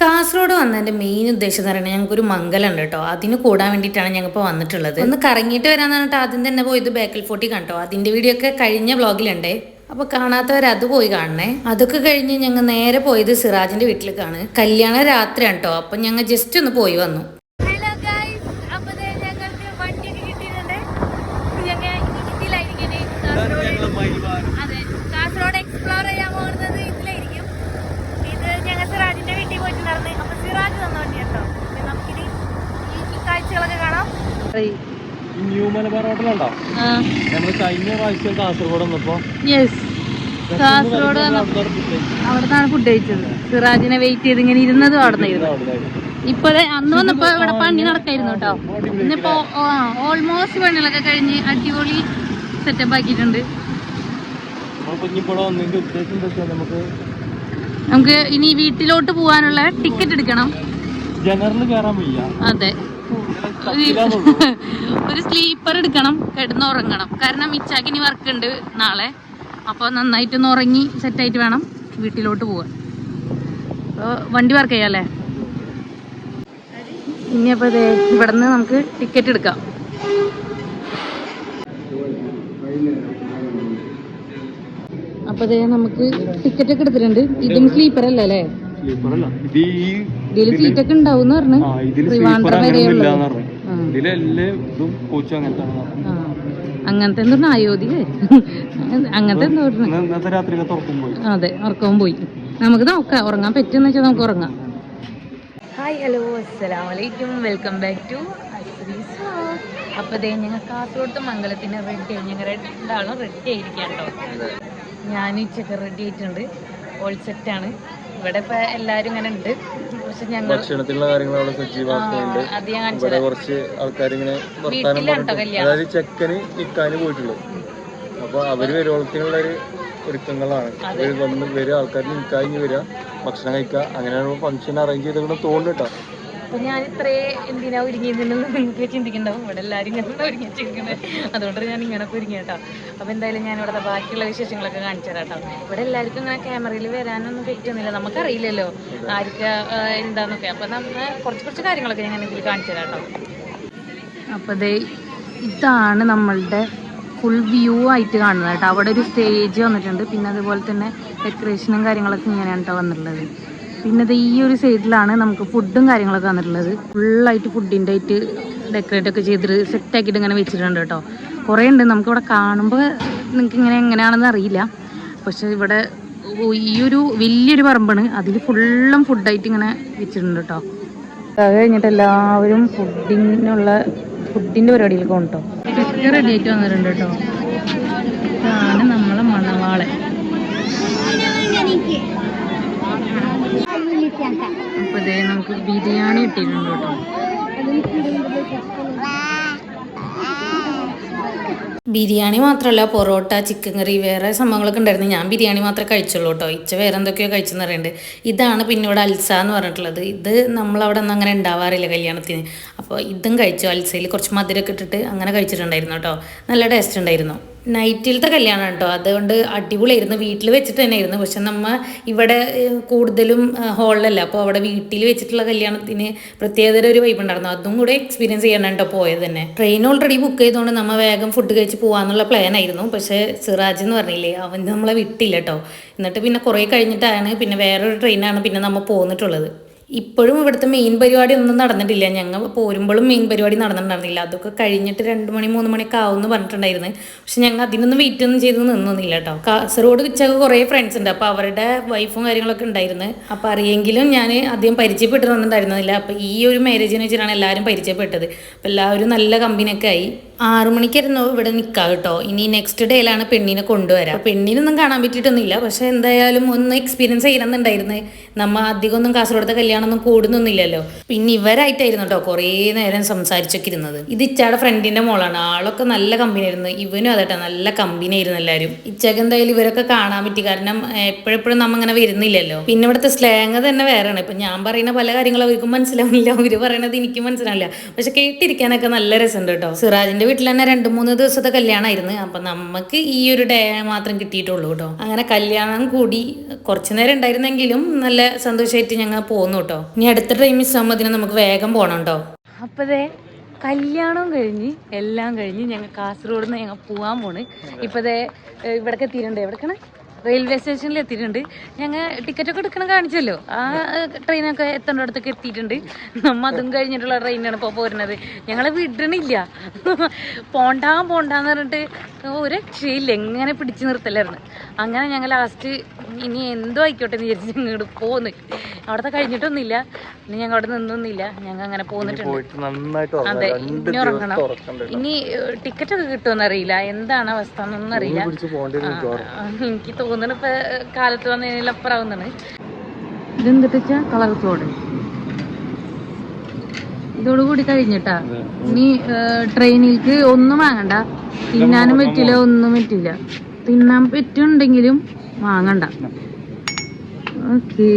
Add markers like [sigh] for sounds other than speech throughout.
കാസർഗോഡ് വന്നതിന്റെ മെയിൻ ഉദ്ദേശം എന്ന് പറയുന്നത് ഞങ്ങൾക്ക് ഒരു മംഗലം ഉണ്ട് കേട്ടോ. അതിന് കൂടാൻ വേണ്ടിയിട്ടാണ് ഞങ്ങൾ ഇപ്പോൾ വന്നിട്ടുള്ളത്. ഒന്ന് കറങ്ങിയിട്ട് വരാന്ന് പറഞ്ഞിട്ട് ആദ്യം തന്നെ പോയത് ബേക്കൽ ഫോർട്ടി കണ്ടോ? അതിന്റെ വീഡിയോ ഒക്കെ കഴിഞ്ഞ വ്ളോഗിലുണ്ടേ അപ്പൊ കാണാത്തവർ അത് പോയി കാണണേ. അതൊക്കെ കഴിഞ്ഞ് ഞങ്ങൾ നേരെ പോയത് സിറാജിന്റെ വീട്ടിലേക്കാണ്. കല്യാണ രാത്രിയാണ് കേട്ടോ. അപ്പൊ ഞങ്ങൾ ജസ്റ്റ് ഒന്ന് പോയി വന്നു. അപ്പോൾ കാസർഗോഡ് എക്സ്പ്ലോർ ചെയ്യാൻ പോകുന്നത് ഇതിലായിരിക്കും ഇത് ഞങ്ങൾ സിറാജിന്റെ വീട്ടിൽ പോയിട്ടുണ്ടായിരുന്നു അപ്പൊ കേട്ടോ ഈ കാഴ്ചകളൊക്കെ കാണാം. ഈ ന്യൂ മലബാർ ഹോട്ടലുണ്ടോ? നമ്മൾ കഴിഞ്ഞ പ്രാവശ്യം കാസർഗോഡ് വന്നപ്പോ യെസ് കാസർഗോഡ് അവിടെ നിന്നാണ് ഫുഡ് കഴിച്ചത്. സിറാജിനെ വെയിറ്റ് ചെയ്ത് ഇങ്ങനെ ഇരുന്നതും അവിടെ നിന്നായിരുന്നു ഇപ്പൊ ദേ അന്ന് വന്നപ്പോ ഇവിടെ പണി നടക്കായിരുന്നു കേട്ടോ. ഇന്നിപ്പോ ഓൾമോസ്റ്റ് പണികളൊക്കെ കഴിഞ്ഞ് അടിപൊളി സെറ്റപ്പ് ആക്കിയിട്ടുണ്ട്. നമുക്ക് ഇനി വീട്ടിലോട്ട് പോകാനുള്ള ടിക്കറ്റ് എടുക്കണം. ജനറൽ കയറാൻ വയ്യ. അതെ. [laughs] ഒരു സ്ലീപ്പർ എടുക്കണം കിടന്നുറങ്ങണം കാരണം ഇച്ചാക്കിനി വർക്ക് ഉണ്ട് നാളെ. അപ്പോൾ നന്നായിട്ടൊന്ന് ഉറങ്ങി സെറ്റായിട്ട് വേണം വീട്ടിലോട്ട് പോകാൻ അപ്പോൾ വണ്ടി വർക്ക് ചെയ്യാല്ലേ ഇനി അപ്പോൾ ഇതേ ഇവിടെ നിന്ന് നമുക്ക് ടിക്കറ്റ് എടുക്കാം. അപ്പോൾ ഇതേ നമുക്ക് ടിക്കറ്റ് ഒക്കെ എടുത്തിട്ടുണ്ട്. ഇതും സ്ലീപ്പർ അല്ലേ അല്ലേ? സ്ലീപ്പർ അല്ല ഇത് ഈ ഇതിൽ സീറ്റൊക്കെ ഉണ്ടാവും എന്ന് പറഞ്ഞു. ആ ഇതിൽ ട്രിവാൻഡ്രം സ്ലീപ്പർ അങ്ങനെ വരെയുള്ളത്. ഇല്ലാന്ന് പറഞ്ഞു. ആ. ഇതിലെല്ലാം ഇതും കോച്ചും അങ്ങനത്തെ. അങ്ങനത്തെ എന്താ അയോധ്യ അങ്ങനത്തെ പറഞ്ഞ. ഇന്നത്തെ രാത്രിയിലെ തുറക്കും പോയി. അതെ ഉറക്കവും പോയി. നമുക്ക് നോക്കാം ഉറങ്ങാൻ പറ്റുമെന്ന് വെച്ചാൽ നമുക്ക് ഉറങ്ങാം. ഹായ് ഹലോ അസ്സലാം വലൈക്കും വെൽക്കം ബാക്ക് ടു അപ്പോൾ ദേ ഞങ്ങൾ കാസർഗോഡത്തെ മംഗലത്തിന് റെഡി ആയി. ഞങ്ങൾ രണ്ടാളും റെഡി ആയിരിക്കാം കേട്ടോ. ഞാൻ ഉച്ചയ്ക്ക് റെഡി ആയിട്ടുണ്ട്. ഓൾ സെറ്റാണ് ഇവിടെ ഇപ്പൊ എല്ലാരും ഇങ്ങനെ ഉണ്ട്. ഭക്ഷണത്തിലുള്ള കാര്യങ്ങൾ അവിടെ കാണിച്ചു ഇവിടെ കുറച്ച് ആൾക്കാർ ഇങ്ങനെ വർത്താനം പറഞ്ഞിട്ട് കല്യാണം. അതായത് ചെക്കന് നിക്കാന് പോയിട്ടുള്ളൂ. അപ്പൊ അവർ വരുവോളത്തിനുള്ള ഒരു ഒരുക്കങ്ങളാണ് അവർ വന്ന് വരിക ആൾക്കാർ നിൽക്കാൻ വരിക ഭക്ഷണം കഴിക്കുക അങ്ങനെയാണ് ഫംഗ്ഷൻ അറേഞ്ച് ചെയ്തത് തോന്നുന്നു കേട്ടോ. അപ്പൊ ഞാൻ ഇത്രേ എന്തിനാ ഒരുങ്ങിയതെന്ന് നിങ്ങൾക്ക് ചിന്തിക്കണ്ടാവും. ഇവിടെ എല്ലാവരും ഇങ്ങനെ ഒരുങ്ങിച്ചിരിക്കുന്നത് അതുകൊണ്ട് ഞാൻ ഇങ്ങനെ ഒരുങ്ങി കേട്ടോ അപ്പൊ എന്തായാലും ഞാൻ ഇവിടെ ബാക്കിയുള്ള വിശേഷങ്ങളൊക്കെ കാണിച്ചു തരാം കേട്ടോ ഇവിടെ എല്ലാവർക്കും ഇങ്ങനെ ക്യാമറയിൽ വരാനൊന്നും പറ്റുന്നില്ല നമുക്കറിയില്ലല്ലോ ആർക്ക് എന്താന്നൊക്കെ. അപ്പൊ നമ്മ കുറച്ച് കുറച്ച് കാര്യങ്ങളൊക്കെ ഞാൻ ഇതിൽ കാണിച്ചു തരാം കേട്ടോ അപ്പൊ ഇതാണ് നമ്മളുടെ ഫുൾ വ്യൂ ആയിട്ട് കാണുന്നത് കേട്ടോ. അവിടെ ഒരു സ്റ്റേജ് വന്നിട്ടുണ്ട്. പിന്നെ അതുപോലെ തന്നെ ഡെക്കറേഷനും കാര്യങ്ങളൊക്കെ ഇങ്ങനെയാണ് കേട്ടോ വന്നിട്ടുള്ളത്. പിന്നെ ഇത് ഈ ഒരു സൈഡിലാണ് നമുക്ക് ഫുഡും കാര്യങ്ങളൊക്കെ വന്നിട്ടുള്ളത്. ഫുള്ളായിട്ട് ഫുഡിന്റെ ആയിട്ട് ഡെക്കറേറ്റ് ഒക്കെ ചെയ്തിട്ട് സെറ്റ് ആക്കിയിട്ട് ഇങ്ങനെ വെച്ചിട്ടുണ്ട് കേട്ടോ. കുറേ ഉണ്ട്. നമുക്കിവിടെ കാണുമ്പോൾ നിങ്ങൾക്ക് ഇങ്ങനെ എങ്ങനെയാണെന്ന് അറിയില്ല. പക്ഷെ ഇവിടെ ഈ ഒരു വലിയൊരു പറമ്പാണ്. അതിൽ ഫുള്ളും ഫുഡായിട്ട് ഇങ്ങനെ വെച്ചിട്ടുണ്ട് കേട്ടോ. അത് കഴിഞ്ഞിട്ട് എല്ലാവരും ഫുഡിനുള്ള ഫുഡിന്റെ പരിപാടിയിലൊക്കെ കൊണ്ടോ ഒക്കെ റെഡി ആയിട്ട് വന്നിട്ടുണ്ട് കേട്ടോ. ഇതാണ് നമ്മളെ മണവാളൻ. അപ്പൊ ഇതേ നമുക്ക് ബിരിയാണി കിട്ടിയിട്ടുണ്ട് കേട്ടോ. ബിരിയാണി മാത്രമല്ല പൊറോട്ട ചിക്കൻ കറി വേറെ സംഭവങ്ങളൊക്കെ ഉണ്ടായിരുന്നു. ഞാൻ ബിരിയാണി മാത്രമേ കഴിച്ചുള്ളൂ കേട്ടോ. ഇച്ച വേറെ എന്തൊക്കെയോ കഴിച്ചെന്ന് പറയുന്നുണ്ട്. ഇതാണ് പിന്നെ ഇവിടെ അൽസ എന്ന് പറഞ്ഞിട്ടുള്ളത്. ഇത് നമ്മളവിടെ ഒന്നും അങ്ങനെ ഉണ്ടാവാറില്ല കല്യാണത്തിന്. അപ്പോൾ ഇതും കഴിച്ചു. അൽസയിൽ കുറച്ച് മധുരമൊക്കെ ഇട്ടിട്ട് അങ്ങനെ കഴിച്ചിട്ടുണ്ടായിരുന്നു കേട്ടോ. നല്ല ടേസ്റ്റ് ഉണ്ടായിരുന്നു. നൈറ്റിലത്തെ കല്യാണം കേട്ടോ അതുകൊണ്ട് അടിപൊളിയായിരുന്നു. വീട്ടിൽ വെച്ചിട്ട് തന്നെ ആയിരുന്നു പക്ഷെ നമ്മൾ ഇവിടെ കൂടുതലും ഹോളിലല്ല അപ്പോൾ അവിടെ വീട്ടിൽ വെച്ചിട്ടുള്ള കല്യാണത്തിന് പ്രത്യേകതര ഒരു വൈബ് ഉണ്ടായിരുന്നു. അതും കൂടെ എക്സ്പീരിയൻസ് ചെയ്യണം കേട്ടോ പോയത് തന്നെ. ട്രെയിൻ ഓൾറെഡി ബുക്ക് ചെയ്തുകൊണ്ട് നമ്മൾ വേഗം ഫുഡ് കഴിച്ച് പോകാമെന്നുള്ള പ്ലാൻ ആയിരുന്നു. പക്ഷേ സിറാജ് എന്ന് പറഞ്ഞില്ലേ അവൻ നമ്മളെ വിട്ടില്ല കേട്ടോ എന്നിട്ട് പിന്നെ കുറേ കഴിഞ്ഞിട്ടാണ് പിന്നെ വേറൊരു ട്രെയിനാണ് പിന്നെ നമ്മൾ പോന്നിട്ടുള്ളത്. ഇപ്പോഴും ഇവിടുത്തെ മെയിൻ പരിപാടി ഒന്നും നടന്നിട്ടില്ല. ഞങ്ങൾ പോരുമ്പോഴും മെയിൻ പരിപാടി നടന്നിട്ടുണ്ടായിരുന്നില്ല. അതൊക്കെ കഴിഞ്ഞിട്ട് രണ്ട് മണി മൂന്ന് മണിയൊക്കെ ആവുമെന്ന് പറഞ്ഞിട്ടുണ്ടായിരുന്നു. പക്ഷെ ഞങ്ങൾ അതിനൊന്നും വെയിറ്റ് ഒന്നും ചെയ്ത് നിന്നൊന്നുമില്ല കേട്ടോ. കാസർഗോഡ് ഉച്ചയ്ക്ക് കുറേ ഫ്രണ്ട്സ് ഉണ്ട്. അപ്പോൾ അവരുടെ വൈഫും കാര്യങ്ങളൊക്കെ ഉണ്ടായിരുന്നു. അപ്പോൾ അറിയെങ്കിലും ഞാൻ അധികം പരിചയപ്പെട്ട് വന്നിട്ടുണ്ടായിരുന്നില്ല അപ്പോൾ ഈ ഒരു മാരേജിനെ വെച്ചിട്ടാണ് എല്ലാവരും പരിചയപ്പെട്ടത്. അപ്പോൾ എല്ലാവരും നല്ല കമ്പനിയൊക്കെ ആയി. ആറു മണിക്കായിരുന്നു ഇവിടെ നിൽക്കുക കേട്ടോ. ഇനി നെക്സ്റ്റ് ഡേയിലാണ് പെണ്ണിനെ കൊണ്ടുവരാം. പെണ്ണിനൊന്നും കാണാൻ പറ്റിയിട്ടൊന്നുമില്ല. പക്ഷെ എന്തായാലും ഒന്ന് എക്സ്പീരിയൻസ് ചെയ്യണമെന്നുണ്ടായിരുന്നു. നമ്മ അധികം ഒന്നും കാസർഗോഡത്തെ കല്യാണമൊന്നും കൂടുന്നൊന്നുമില്ലല്ലോ. പിന്നെ ഇവരായിട്ടായിരുന്നു കേട്ടോ കുറേ നേരം സംസാരിച്ചൊക്കെ ഇരുന്നത്. ഇത് ഇച്ചാടെ ഫ്രണ്ടിന്റെ മോളാണ്. ആളൊക്കെ നല്ല കമ്പനി ആയിരുന്നു. ഇവനും അതെട്ടോ നല്ല കമ്പനി ആയിരുന്നു എല്ലാവരും ഇച്ചക്ക് എന്തായാലും ഇവരൊക്കെ കാണാൻ പറ്റി. കാരണം എപ്പോഴെപ്പോഴും നമ്മ അങ്ങനെ വരുന്നില്ലല്ലോ. പിന്നെ ഇവിടുത്തെ സ്ലാങ് തന്നെ വേറെയാണ്. ഇപ്പം ഞാൻ പറയുന്ന പല കാര്യങ്ങളും അവർക്കും മനസ്സിലാവില്ല അവർ പറയണത് എനിക്കും മനസ്സിലാവില്ല. പക്ഷെ കേട്ടിരിക്കാനൊക്കെ നല്ല രസമുണ്ട് കേട്ടോ. വീട്ടിൽ തന്നെ രണ്ട് മൂന്ന് ദിവസത്തെ കല്യാണമായിരുന്നു അപ്പം നമുക്ക് ഈ ഒരു ഡേ മാത്രം കിട്ടിയിട്ടുള്ളൂ കേട്ടോ അങ്ങനെ കല്യാണം കൂടി കുറച്ചു നേരം ഉണ്ടായിരുന്നെങ്കിലും നല്ല സന്തോഷമായിട്ട് ഞങ്ങൾ പോകുന്നു കേട്ടോ ഇനി അടുത്ത ട്രെയിൻ സമ്മതിന് നമുക്ക് വേഗം പോകണം കേട്ടോ അപ്പതേ കല്യാണം കഴിഞ്ഞ് എല്ലാം കഴിഞ്ഞ് ഞങ്ങൾ കാസർഗോഡ് നിന്ന് ഞങ്ങൾ പോകാൻ പോണ്. ഇപ്പതേ ഇവിടേക്ക് എത്തിയിട്ടുണ്ട്. എവിടേക്കാണ്? റെയിൽവേ സ്റ്റേഷനിൽ എത്തിയിട്ടുണ്ട്. ഞങ്ങൾ ടിക്കറ്റൊക്കെ എടുക്കണം കാണിച്ചല്ലോ. ആ ട്രെയിനൊക്കെ എത്തേണ്ട അടുത്തൊക്കെ എത്തിയിട്ടുണ്ട്. നമ്മ അതും കഴിഞ്ഞിട്ടുള്ള ട്രെയിനാണ് ഇപ്പോൾ പോരുന്നത്. ഞങ്ങളെ വിടണില്ല. പോണ്ടാ പോണ്ടാന്ന് പറഞ്ഞിട്ട് ഒരു രക്ഷയില്ല. എങ്ങനെ പിടിച്ചു നിർത്തലായിരുന്നു. അങ്ങനെ ഞങ്ങൾ ലാസ്റ്റ് ഇനി എന്തോ ആയിക്കോട്ടെ എന്ന് വിചാരിച്ച് ഞങ്ങൾ പോന്ന്. അവിടത്തെ കഴിഞ്ഞിട്ടൊന്നുമില്ല. ഇനി ഞങ്ങൾ അവിടെ നിന്നൊന്നുമില്ല. ഞങ്ങൾ അങ്ങനെ പോന്നിട്ടുണ്ട്. അതെ ഇനി ഉറങ്ങണം. ഇനി ടിക്കറ്റ് ഒക്കെ കിട്ടുമെന്ന് അറിയില്ല എന്താണ് അവസ്ഥ എന്നൊന്നും അറിയില്ല. എനിക്ക് തോന്നുന്നു ഇപ്പൊ കാലത്ത് വന്നതിനെല്ലാം അപ്പുറാവുന്നാണ് ഇതെന്തിട്ട് വെച്ചാ കളർ തോട്. ഇതോടുകൂടി കഴിഞ്ഞിട്ടാ. ഇനി ട്രെയിനിലേക്ക് ഒന്നും വാങ്ങണ്ട. തിന്നാനും പറ്റില്ല ഒന്നും പറ്റില്ല. തിന്നാൻ പറ്റുണ്ടെങ്കിലും വാങ്ങണ്ട. ഓക്കേ.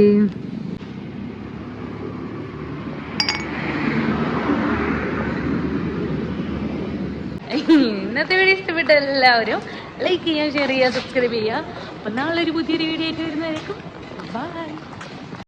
ഇന്നത്തെ വീഡിയോ ഇഷ്ടപ്പെട്ട എല്ലാവരും ലൈക്ക് ചെയ്യുക ഷെയർ ചെയ്യുക സബ്സ്ക്രൈബ് ചെയ്യുക അപ്പം നാളെ ഒരു പുതിയൊരു വീഡിയോ ആയിട്ട് വരുന്നതായിരിക്കും. ബൈ